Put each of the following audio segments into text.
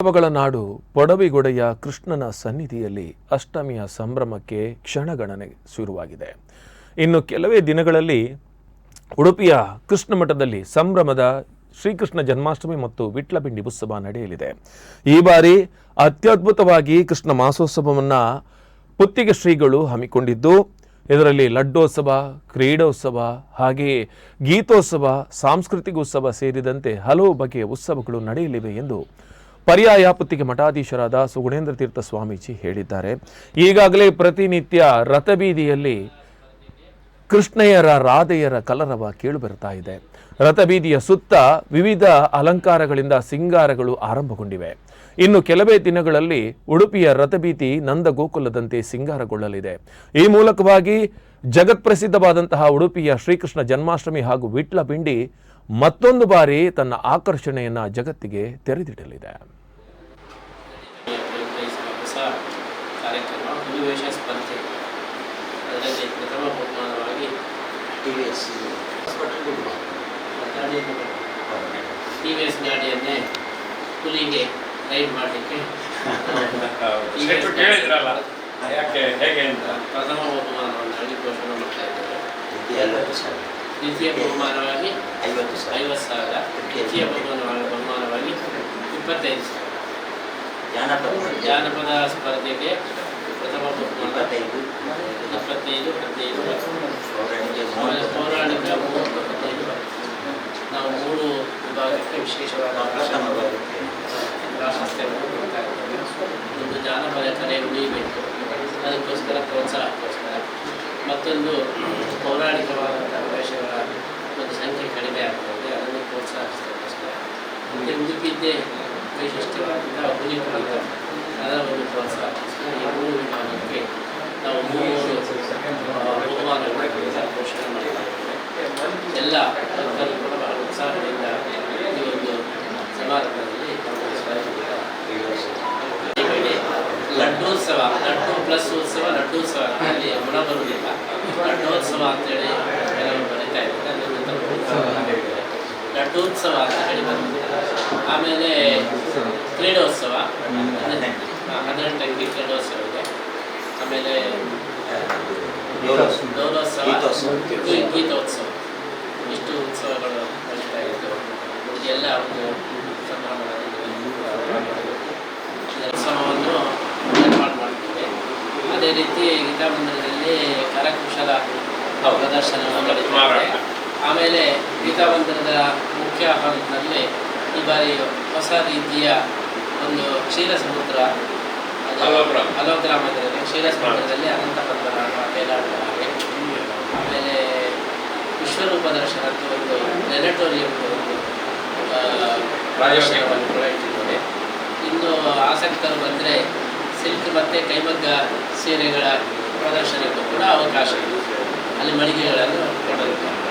ಉತ್ಸವಗಳ ನಾಡು ಪಡವಿಗೊಡೆಯ ಕೃಷ್ಣನ ಸನ್ನಿಧಿಯಲ್ಲಿ ಅಷ್ಟಮಿಯ ಸಂಭ್ರಮಕ್ಕೆ ಕ್ಷಣಗಣನೆ ಶುರುವಾಗಿದೆ. ಇನ್ನು ಕೆಲವೇ ದಿನಗಳಲ್ಲಿ ಉಡುಪಿಯ ಕೃಷ್ಣ ಮಠದಲ್ಲಿ ಸಂಭ್ರಮದ ಶ್ರೀಕೃಷ್ಣ ಜನ್ಮಾಷ್ಟಮಿ ಮತ್ತು ವಿಟ್ಲಪಿಂಡಿ ಉತ್ಸವ ನಡೆಯಲಿದೆ. ಈ ಬಾರಿ ಅತ್ಯದ್ಭುತವಾಗಿ ಕೃಷ್ಣ ಮಾಸೋತ್ಸವವನ್ನು ಪುತ್ತಿಗೆ ಶ್ರೀಗಳು ಹಮ್ಮಿಕೊಂಡಿದ್ದು, ಇದರಲ್ಲಿ ಲಡ್ಡೋತ್ಸವ, ಕ್ರೀಡೋತ್ಸವ, ಹಾಗೆಯೇ ಗೀತೋತ್ಸವ ಸಾಂಸ್ಕೃತಿಕ ಉತ್ಸವ ಸೇರಿದಂತೆ ಹಲವು ಬಗೆಯ ಉತ್ಸವಗಳು ನಡೆಯಲಿವೆ ಎಂದು ಪರ್ಯಾಯ ಪುತ್ತಿಗೆ ಮಠಾಧೀಶರಾದ ಸುಗುಣೇಂದ್ರ ತೀರ್ಥ ಸ್ವಾಮೀಜಿ ಹೇಳಿದ್ದಾರೆ. ಈಗಾಗಲೇ ಪ್ರತಿನಿತ್ಯ ರಥಬೀದಿಯಲ್ಲಿ ಕೃಷ್ಣಯ್ಯರ ರಾಧೆಯರ ಕಲರವ ಕೇಳಿಬರ್ತಾ ಇದೆ. ರಥಬೀದಿಯ ಸುತ್ತ ವಿವಿಧ ಅಲಂಕಾರಗಳಿಂದ ಸಿಂಗಾರಗಳು ಆರಂಭಗೊಂಡಿವೆ. ಇನ್ನು ಕೆಲವೇ ದಿನಗಳಲ್ಲಿ ಉಡುಪಿಯ ರಥಬೀದಿ ನಂದಗೋಕುಲದಂತೆ ಸಿಂಗಾರಗೊಳ್ಳಲಿದೆ. ಈ ಮೂಲಕವಾಗಿ ಜಗತ್ಪ್ರಸಿದ್ಧವಾದಂತಹ ಉಡುಪಿಯ ಶ್ರೀಕೃಷ್ಣ ಜನ್ಮಾಷ್ಟಮಿ ಹಾಗೂ ವಿಟ್ಲ ಪಿಂಡಿ ಮತ್ತೊಂದು ಬಾರಿ ತನ್ನ ಆಕರ್ಷಣೆಯನ್ನು ಜಗತ್ತಿಗೆ ತೆರೆದಿಡಲಿದೆ ಪರಿಚಯಿಸುವ ಹೊಸ ಕಾರ್ಯಕ್ರಮ ಹುಲಿವೇಷ ಸ್ಪರ್ಧೆ. ಅದರಲ್ಲಿ ಪ್ರಥಮ ಬಹುಮಾನವಾಗಿ T V S T V S ಗಾಡಿಯನ್ನೇ ಹುಲಿಗೆ ರೈಡ್ ಮಾಡಲಿಕ್ಕೆ ಕೇಳಿದ್ರಲ್ಲ? ಯಾಕೆ ಹೇಗೆ ಅಂತ? ಪ್ರಥಮ ಬಹುಮಾನವನ್ನು ಅಲ್ಲಿ ಘೋಷಣೆ ಮಾಡ್ತಾ ಇದ್ದಾರೆ. ದ್ವಿತೀಯ ಬಹುಮಾನವಾಗಿ ಐವತ್ತು ಐವತ್ತು ಸಾವಿರ. ತೃತೀಯ ಬಹುಮಾನವಾಗಿ ಬಹುಮಾನವಾಗಿ ಇಪ್ಪತ್ತೈದು ಸಾವಿರ. ಜಾನಪದ ಜಾನಪದ ಸ್ಪರ್ಧೆಗೆ ಪ್ರಥಮ ಇಪ್ಪತ್ತೈದು ಇಪ್ಪತ್ತೈದು ಹದಿನೈದು ಪೌರಾಣಿಕ ಹದಿನೈದು ನಾವು ಮೂರು ವಿಭಾಗಕ್ಕೆ ವಿಶೇಷವಾದ ಒಂದು ಜಾನಪದ ಕಲೆ ಉಳಿಯಬೇಕು ಅದಕ್ಕೋಸ್ಕರ ಪ್ರೋತ್ಸಾಹಕ್ಕೋಸ್ಕರ ಮತ್ತೊಂದು ಪೌರಾಣಿಕವಾದಂಥ ಪ್ರವೇಶಗಳ ಒಂದು ಸಂಖ್ಯೆ ಕಡಿಮೆ ಆಗ್ತದೆ. ಅದನ್ನು ಪ್ರೋತ್ಸಾಹಿಸೋದಕ್ಕೋಸ್ಕರ ಮತ್ತು ಉಡುಪಿದ್ದೇ ವೈಶಿಷ್ಟ್ಯವಾದಂಥ ಹುಲಿ ಕುಣಿತ ಅದರ ಒಂದು ಮೂರು ವಿಭಾಗಕ್ಕೆ ನಾವು ಮೂರು ಬಹುಮಾನಗಳನ್ನು ಘೋಷಣೆ ಮಾಡ್ತಾ ಇದ್ದೇವೆ ಎಲ್ಲ ಭಕ್ತರು ಬಹಳ ಉತ್ಸಾಹದಿಂದ ಈ ಒಂದು ಸಮಾರಂಭದಲ್ಲಿ ಭಾಗವಹಿಸ್ತಾ ಲಡ್ಡೋತ್ಸವ, ಲಡ್ಡು ಪ್ಲಸ್ ಉತ್ಸವ, ಲಡ್ಡೋತ್ಸವ. ಅಲ್ಲಿ ಗುಣ ಬರುವುದಿಲ್ಲ ಲಡ್ಡೋತ್ಸವ ಅಂತೇಳಿ ಕೆಲವರು ಬರೀತಾ ಇದ್ದಾರೆ ಅದನ್ನು ತಪ್ಪು ಲಡ್ಡೋತ್ಸವ ಅಂತ ಹೇಳಿ ಬಂದಿದೆ ಆಮೇಲೆ ಕ್ರೀಡೋತ್ಸವ ಹದಿನೆಂಟಕ್ಕೆ ಕ್ರೀಡೋತ್ಸವ ಇದೆ. ಆಮೇಲೆ ಗೌರವ- ಗೌರವೋತ್ಸವ. ಗೀತೋತ್ಸವ. ಇಷ್ಟು ಉತ್ಸವಗಳು ನಡೀತಾ ಇದ್ದು ಎಲ್ಲ ಒಂದು ಸಂಭ್ರಮವನ್ನು ಉತ್ಸವವನ್ನು ಏರ್ಪಾಡು ಮಾಡ್ತೇವೆ. ಅದೇ ರೀತಿ ಗೀತಾಮಂದಿರದಲ್ಲಿ ಕರಕುಶಲ ಪ್ರದರ್ಶನವನ್ನು ಮಾರಾಟ. ಆಮೇಲೆ ಗೀತಾಮಂದಿರದ ಮುಖ್ಯ ಹಾಲ್ನಲ್ಲಿ ಈ ಬಾರಿ ಹೊಸ ರೀತಿಯ ಒಂದು ಕ್ಷೀರ ಸಮುದ್ರ ಅದು ಅಲೋಗ್ರಾಮ. ಅಲೋಗ್ರಾಮದಲ್ಲಿ ಕ್ಷೀರ ಸಮುದ್ರದಲ್ಲಿ ಅನಂತ ಪದ್ಮನಾಭ ಹಾಗೆ. ಆಮೇಲೆ ವಿಶ್ವರೂಪ ದರ್ಶನಕ್ಕೆ ಒಂದು ನೆನೆಟೋರಿಯಂ ಒಂದು ಪ್ರಾಯೋಜನವನ್ನು ಕೂಡ ಇಟ್ಟಿದ್ದಾರೆ ಇನ್ನು ಆಸಕ್ತರು ಬಂದರೆ ಸಿಲ್ಕ್ ಮತ್ತು ಕೈಮಗ್ಗ ಸೀರೆಗಳ ಪ್ರದರ್ಶನಕ್ಕೂ ಕೂಡ ಅವಕಾಶ ಇದೆ. ಅಲ್ಲಿ ಮಳಿಗೆಗಳನ್ನು ಕೊಡಲಿಕ್ಕೆ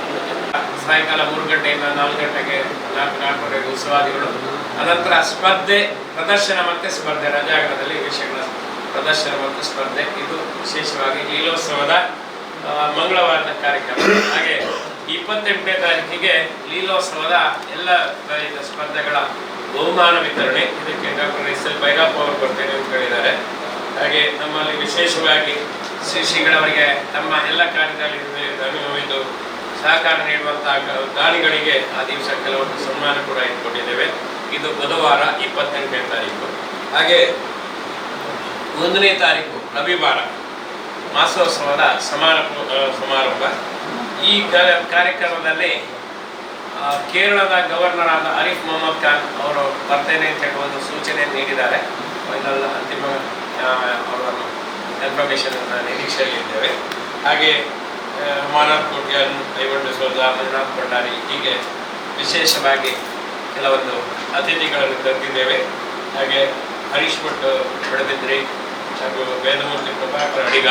ಸಾಯಂಕಾಲ ಮೂರು ಗಂಟೆಯಿಂದ ನಾಲ್ಕು ಗಂಟೆಗೆ ನಾಲ್ಕು, ನಾಲ್ಕುವರೆಗೆ ಉತ್ಸವಾದಿಗಳು. ಅನಂತರ ಸ್ಪರ್ಧೆ, ಪ್ರದರ್ಶನ ಮತ್ತೆ ಸ್ಪರ್ಧೆ ರಜಾಗರದಲ್ಲಿ ವಿಷಯಗಳ ಪ್ರದರ್ಶನ ಮತ್ತು ಸ್ಪರ್ಧೆ. ಇದು ವಿಶೇಷವಾಗಿ ಲೀಲೋತ್ಸವದ ಮಂಗಳವಾರದ ಕಾರ್ಯಕ್ರಮ. ಹಾಗೆ ಇಪ್ಪತ್ತೆಂಟನೇ ತಾರೀಕಿಗೆ ಲೀಲೋತ್ಸವದ ಎಲ್ಲ ಸ್ಪರ್ಧೆಗಳ ಬಹುಮಾನ ವಿತರಣೆ. ಇದಕ್ಕೆ ಡಾಕ್ಟರ್ ಎಸ್ ಎಲ್ ಭೈರಪ್ಪ ಅವರು ಬರ್ತೇನೆ ಅಂತ ಹೇಳಿದ್ದಾರೆ. ಹಾಗೆ ನಮ್ಮಲ್ಲಿ ವಿಶೇಷವಾಗಿ ಶ್ರೀ ಶ್ರೀಗಳವರಿಗೆ ತಮ್ಮ ಎಲ್ಲ ಕಾರ್ಯದಲ್ಲಿ ಇದು ಸಹಕಾರ ನೀಡುವಂತಹ ದಾನಿಗಳಿಗೆ ಆ ದಿವಸ ಕೆಲವೊಂದು ಸನ್ಮಾನ ಕೂಡ ಇಟ್ಕೊಂಡಿದ್ದೇವೆ. ಇದು ಬುಧವಾರ ಇಪ್ಪತ್ತೆಂಟನೇ ತಾರೀಕು. ಹಾಗೆ ಒಂದನೇ ತಾರೀಕು ರವಿವಾರ ಮಾಸೋತ್ಸವದ ಸಮಾರಂಭ ಸಮಾರಂಭ. ಈ ಕಾರ್ಯಕ್ರಮದಲ್ಲಿ ಕೇರಳದ ಗವರ್ನರ್ ಆದ ಅರೀಫ್ ಮೊಹಮ್ಮದ್ ಖಾನ್ ಅವರು ಬರ್ತೇನೆ ಅಂತ ಒಂದು ಸೂಚನೆ ನೀಡಿದ್ದಾರೆ. ಫೈನಲ್ ಅಂತಿಮ ಅವರನ್ನು ಇನ್ಫಾರ್ಮೇಷನ್ ನಿರೀಕ್ಷೆಯಲ್ಲಿದ್ದೇವೆ. ಹಾಗೆ ಕೋಟಿ ಕೋಟ್ಯಾನ್ ಐವನ್ ಡಿಸೋಜ ಮಂಜುನಾಥ್ ಭಂಡಾರಿ ಹೀಗೆ ವಿಶೇಷವಾಗಿ ಕೆಲವೊಂದು ಅತಿಥಿಗಳನ್ನು ತಂದಿದ್ದೇವೆ. ಹಾಗೆ ಹರೀಶ್ ಭಟ್ ಬೆಳೆದಿದ್ರಿ ಹಾಗೂ ವೇದಮೂರ್ತಿ ಪ್ರಭಾಕರ್ ಅಡಿಗ.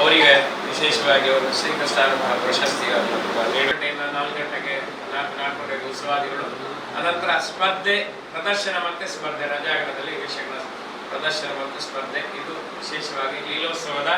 ಅವರಿಗೆ ವಿಶೇಷವಾಗಿ ಒಂದು ಶ್ರೀಕೃಷ್ಣ ಪ್ರಶಸ್ತಿಗಳನ್ನು ಗಂಟೆಯಿಂದ ನಾಲ್ಕು ಗಂಟೆಗೆ ನಾಲ್ಕು ನಾಲ್ಕುವರೆಗೆ ಉತ್ಸವಾದಿಗಳು. ಅನಂತರ ಸ್ಪರ್ಧೆ, ಪ್ರದರ್ಶನ ಮತ್ತು ಸ್ಪರ್ಧೆ, ರಜಾಗಣದಲ್ಲಿ ವಿಷಯಗಳ ಪ್ರದರ್ಶನ ಮತ್ತು ಸ್ಪರ್ಧೆ. ಇದು ವಿಶೇಷವಾಗಿ ಲೀಲೋತ್ಸವದ